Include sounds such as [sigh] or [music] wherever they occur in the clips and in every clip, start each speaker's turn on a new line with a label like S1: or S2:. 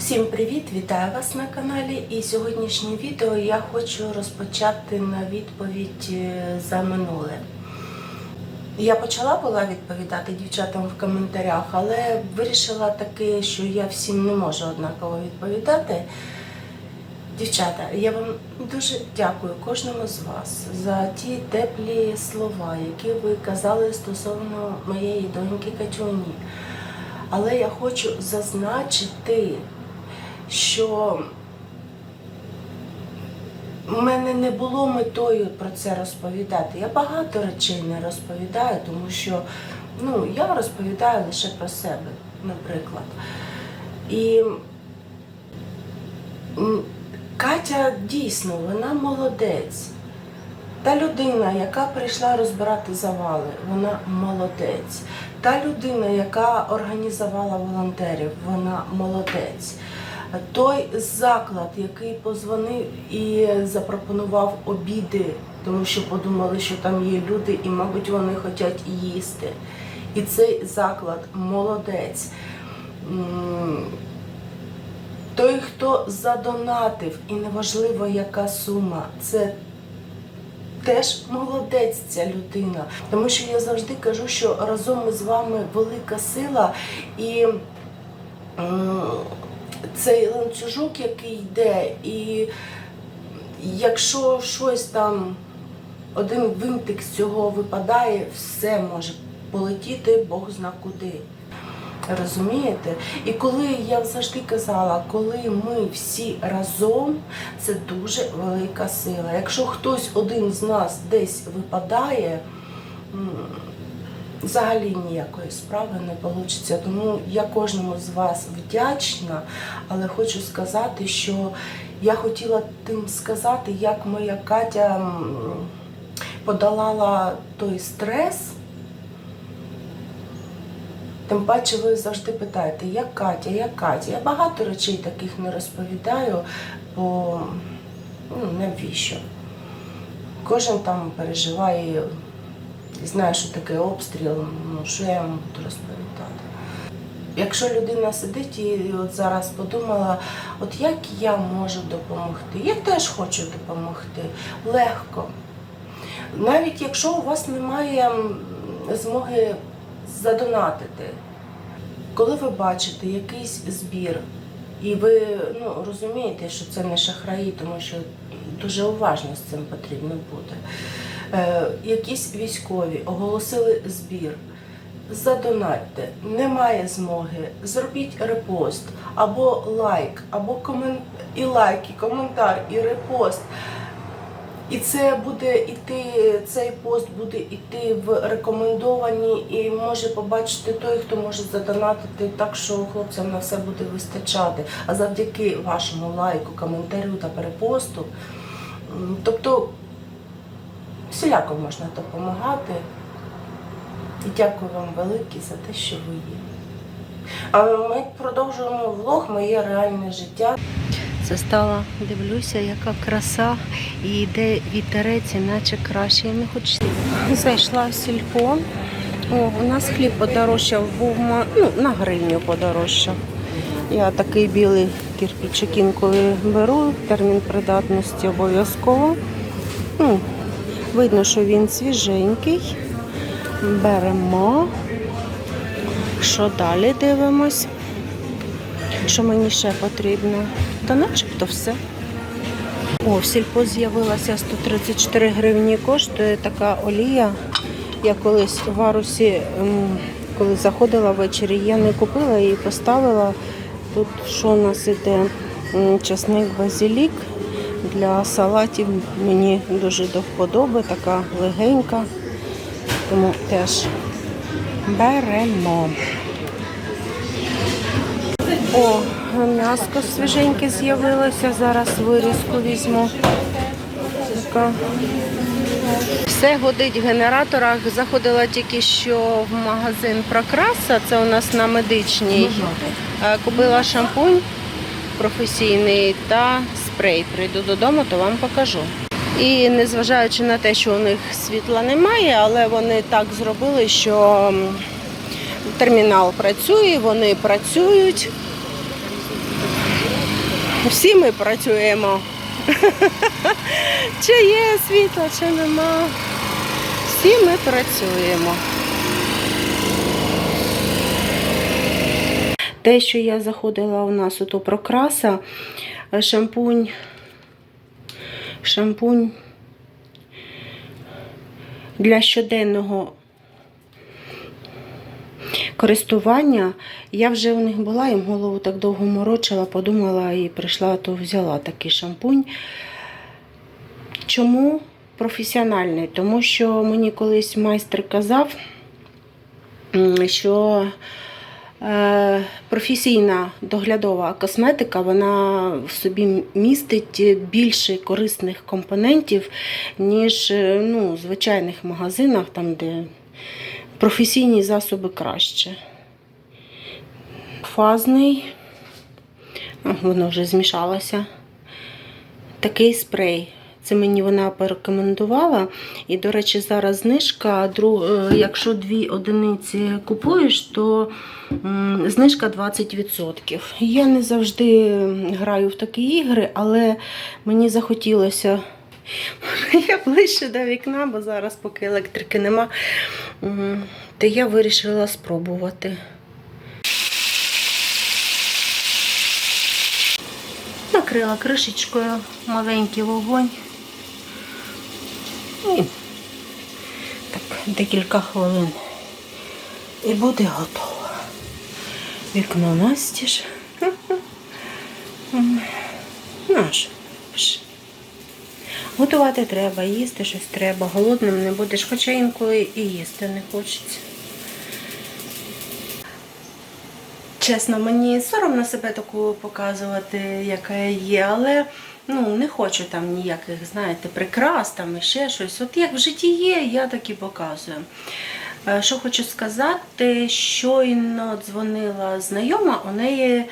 S1: Всім привіт! Вітаю вас на каналі. І сьогоднішнє відео я хочу розпочати на відповідь е, за минуле. Я почала була відповідати дівчатам в коментарях, але вирішила таки, що я всім не можу однаково відповідати. Дівчата, я вам дуже дякую кожному з вас за ті теплі слова, які ви казали стосовно моєї доньки Катюні. Але я хочу зазначити, що в мене не було метою про це розповідати. Я багато речей не розповідаю, тому що ну, я розповідаю лише про себе, наприклад. І Катя дійсно, вона молодець. Та людина, яка прийшла розбирати завали, вона молодець. Та людина, яка організувала волонтерів, вона молодець. Той заклад, який позвонив і запропонував обіди, тому що подумали, що там є люди, і, мабуть, вони хочуть їсти. І цей заклад молодець. Той, хто задонатив, і неважливо, яка сума, це теж молодець ця людина. Тому що я завжди кажу, що разом ми з вами велика сила і цей ланцюжок, який йде, і якщо щось там, один винтик з цього випадає, все може полетіти, Бог зна куди. Розумієте? І коли я завжди казала, коли ми всі разом, це дуже велика сила. Якщо хтось один з нас десь випадає, взагалі ніякої справи не вийде. Тому я кожному з вас вдячна, але хочу сказати, що я хотіла тим сказати, як моя Катя подолала той стрес. Тим паче ви завжди питаєте, як Катя, як Катя. Я багато речей таких не розповідаю, бо ну, навіщо? Кожен там переживає знає, що таке обстріл, ну що я йому буду розповідати. Якщо людина сидить і от зараз подумала, от як я можу допомогти, я теж хочу допомогти легко. Навіть якщо у вас немає змоги задонатити, коли ви бачите якийсь збір, і ви ну, розумієте, що це не шахраї, тому що дуже уважно з цим потрібно бути. Е, якісь військові оголосили збір. Задонатьте, немає змоги, зробіть репост, або лайк, або комен... і лайк, і коментар, і репост. І це буде іти, цей пост буде йти в рекомендовані і може побачити той, хто може задонатити так, що хлопцям на все буде вистачати. А завдяки вашому лайку, коментарю та перепосту, тобто всіляко можна допомагати. І дякую вам велике за те, що ви є. А ми продовжуємо влог Моє реальне життя.
S2: Це стала, дивлюся, яка краса і йде вітерець, іначе краще. І не хочеться. Зайшла в сільпо. О, у нас хліб подорожчав, був ну, на гривню подорожчав. Я такий білий кирпичик інколи беру, термін придатності обов'язково. Ну, видно, що він свіженький. Беремо. Що далі дивимось? Що мені ще потрібно? Та начебто все. О, в сільпо з'явилася 134 гривні коштує така олія. Я колись в Арусі, ем, коли заходила ввечері, я не купила її, поставила. Тут що у нас іде? Часник базилік. Для салатів мені дуже до вподоби, така легенька. Тому теж беремо. О, м'яско свіженьке з'явилося. Зараз вирізку візьму. Така. Все годить в генераторах. Заходила тільки що в магазин Прокраса, це у нас на медичній. Е, Купила шампунь професійний та спрей. Прийду додому, то вам покажу. І незважаючи на те, що у них світла немає, але вони так зробили, що термінал працює, вони працюють. Всі ми працюємо. [laughs] Чи є світло, чи нема. Всі ми працюємо. Те, що я заходила у нас ото прокраса, шампунь, шампунь для щоденного користування. Я вже у них була, їм голову так довго морочила, подумала і прийшла, то взяла такий шампунь. Чому професіональний? Тому що мені колись майстер казав, що професійна доглядова косметика вона в собі містить більше корисних компонентів, ніж е, ну, в звичайних магазинах, там, де професійні засоби краще. Фазний, воно вже змішалося. Такий спрей. Це мені вона порекомендувала. І, до речі, зараз знижка. Е, Якщо дві одиниці купуєш, то знижка 20%. Я не завжди граю в такі ігри, але мені захотілося. [laughs] Я ближче до вікна, бо зараз, поки електрики нема, то я вирішила спробувати. Накрила кришечкою маленький вогонь. І так, декілька хвилин. І буде готово. Вікно настіж. Наш. Готувати треба, їсти щось треба. Голодним не будеш, хоча інколи і їсти не хочеться. Чесно, мені соромно себе таку показувати, яка я є, але ну, не хочу там ніяких, знаєте, прикрас там і ще щось. От як в житті є, я так і показую. Е, Що хочу сказати, щойно дзвонила знайома, у неї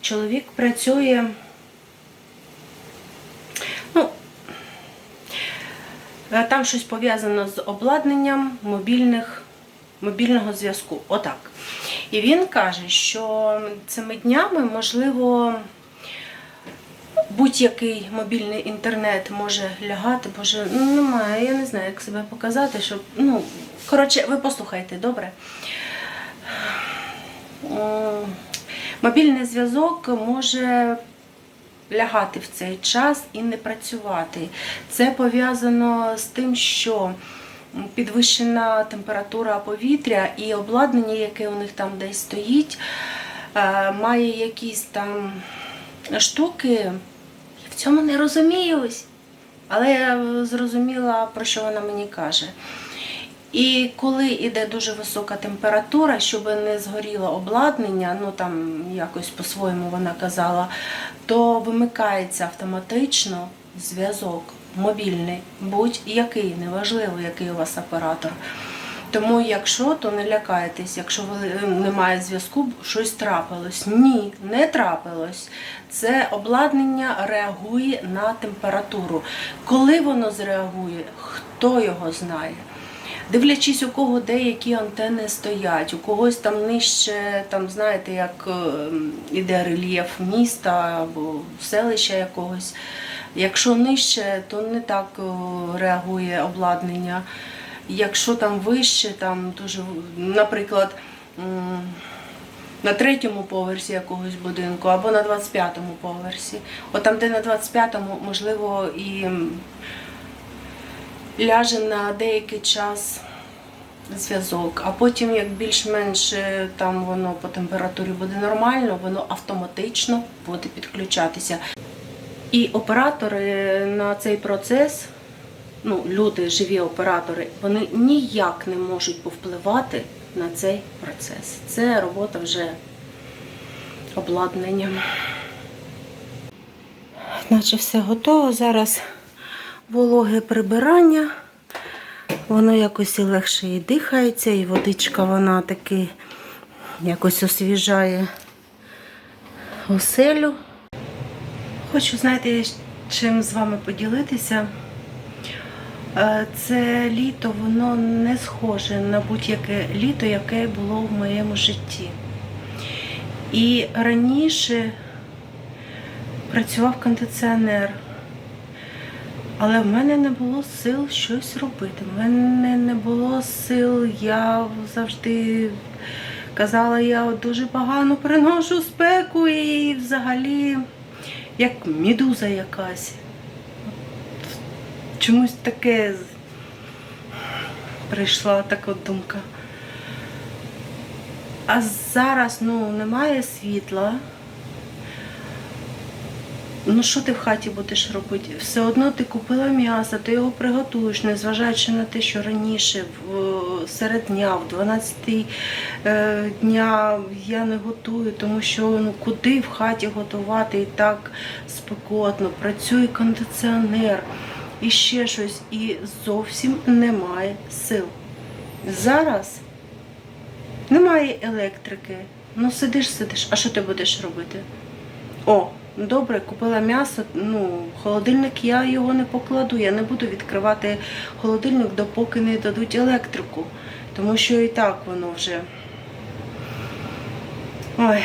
S2: чоловік працює. Ну, е, там щось пов'язано з обладнанням мобільних, мобільного зв'язку. Отак. І він каже, що цими днями, можливо, будь-який мобільний інтернет може лягати, боже, ну немає, я не знаю, як себе показати, щоб. Ну, коротше, ви послухайте, добре. Мобільний зв'язок може лягати в цей час і не працювати. Це пов'язано з тим, що підвищена температура повітря і обладнання, яке у них там десь стоїть, е, має якісь там штуки. Цьому не розуміюсь. Але я зрозуміла, про що вона мені каже. І коли йде дуже висока температура, щоб не згоріло обладнання, ну там якось по-своєму вона казала, то вимикається автоматично зв'язок мобільний, будь-який, неважливо, який у вас оператор. Тому, якщо, то не лякайтесь, якщо немає зв'язку, щось трапилось. Ні, не трапилось. Це обладнання реагує на температуру. Коли воно зреагує, хто його знає? Дивлячись, у кого деякі антени стоять, у когось там нижче, там знаєте, як е, іде рельєф міста або селища якогось. Якщо нижче, то не так е, реагує обладнання. Якщо там вище, там дуже, наприклад, на третьому поверсі якогось будинку або на 25-му поверсі. От там, де на 25-му, можливо, і ляже на деякий час зв'язок, а потім, як більш-менш е, там воно по температурі буде нормально, воно автоматично буде підключатися. І оператори на цей процес, ну, люди, живі оператори, вони ніяк не можуть повпливати на цей процес. Це робота вже обладнанням. Наче все готово. Зараз вологе прибирання. Воно якось і легше і дихається, і водичка вона таки якось освіжає оселю. Хочу, знаєте, чим з вами поділитися. Е, Це літо, воно не схоже на будь-яке літо, яке було в моєму житті. І раніше
S1: працював кондиціонер. Але в мене не було сил щось робити. В мене не було сил. Я завжди казала, я дуже погано приношу спеку і взагалі як медуза якась. Чомусь таке прийшла така думка. А зараз ну, немає світла. Ну, що ти в хаті будеш робити? Все одно ти купила м'ясо, ти його приготуєш, незважаючи на те, що раніше, в, серед дня, в 12 е, дня я не готую, тому що ну, куди в хаті готувати і так спекотно, працює кондиціонер і ще щось, і зовсім немає сил. Зараз немає електрики. Ну, сидиш, сидиш, а що ти будеш робити? О, добре, купила м'ясо. Ну, холодильник я його не покладу. Я не буду відкривати холодильник, допоки не дадуть електрику. Тому що і так воно вже. Ой.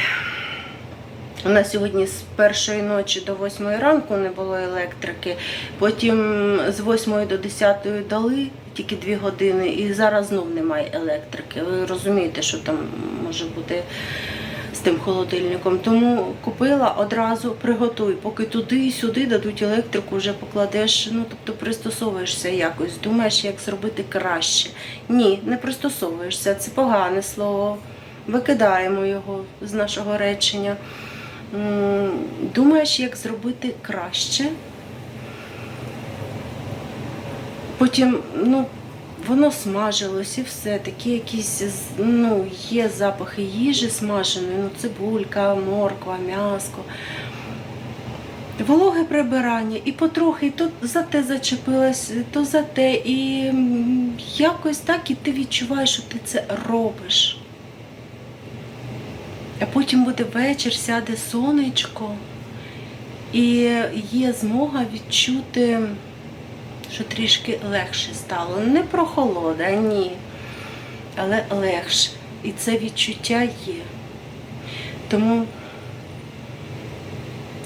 S1: У нас сьогодні з першої ночі до восьмої ранку не було електрики. Потім з 8 до 10 дали тільки 2 години, і зараз знов немає електрики. Ви розумієте, що там може бути з тим холодильником. Тому купила одразу, приготуй, поки туди і сюди дадуть електрику, вже покладеш, ну тобто пристосовуєшся якось, думаєш, як зробити краще. Ні, не пристосовуєшся, це погане слово. Викидаємо його з нашого речення. Думаєш, як зробити краще. Потім, ну, воно смажилось і все. Такі якісь ну, є запахи їжі смаженої, ну, цибулька, морква, м'яско. Вологе прибирання, і потрохи, і то за те зачепилась, то за те. І якось так, і ти відчуваєш, що ти це робиш. А потім буде вечір, сяде сонечко, і є змога відчути, що трішки легше стало. Не прохолода, ні, але легше. І це відчуття є. Тому,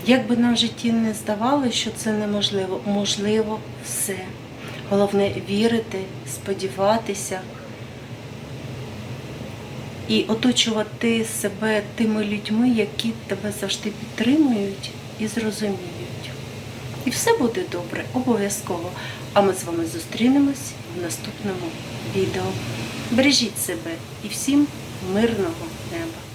S1: як би нам в житті не здавалося, що це неможливо, можливо все. Головне вірити, сподіватися і оточувати себе тими людьми, які тебе завжди підтримують і зрозуміють. І все буде добре, обов'язково. А ми з вами зустрінемось в наступному відео. Бережіть себе і всім мирного неба!